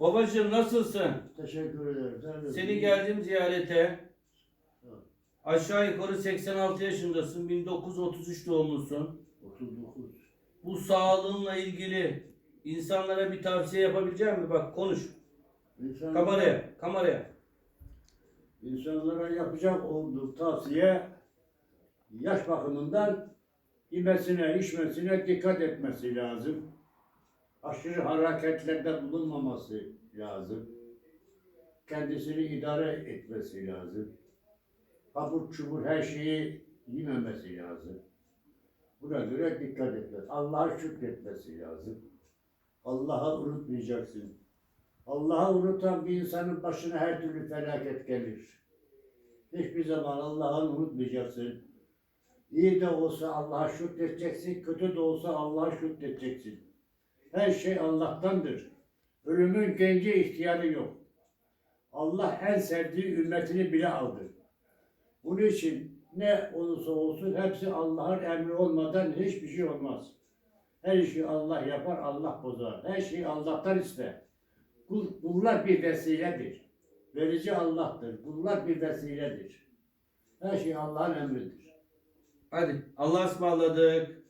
Babacığım nasılsın? Teşekkür ederim. Sen de- Seni geldim ziyarete. Aşağı yukarı 86 yaşındasın. 1933 doğumlusun. 39. Bu sağlığınla ilgili insanlara bir tavsiye yapabilecek misin? Bak konuş. İnsanlara, Kameraya, kameraya. insanlara yapacak olduğu tavsiye yaş bakımından yemesine, içmesine dikkat etmesi lazım. Aşırı hareketlerde bulunmaması lazım. Kendisini idare etmesi lazım. Abur çubur her şeyi yememesi lazım. Buna göre dikkat etmesi. Allah'a şükretmesi lazım. Allah'ı unutmayacaksın. Allah'ı unutan bir insanın başına her türlü felaket gelir. Hiçbir zaman Allah'ı unutmayacaksın. İyi de olsa Allah'a şükredeceksin, kötü de olsa Allah'a şükredeceksin. Her şey Allah'tandır. Ölümün genci ihtiyarı yok. Allah en sevdiği ümmetini bile aldı. Bunun için ne olursa olsun hepsi Allah'ın emri olmadan hiçbir şey olmaz. Her işi Allah yapar, Allah bozar. Her şeyi Allah'tan ister. Kul, kullar bir vesiledir. Verici Allah'tır. Kullar bir vesiledir. Her şey Allah'ın emridir. Hadi Allah'a ısmarladık.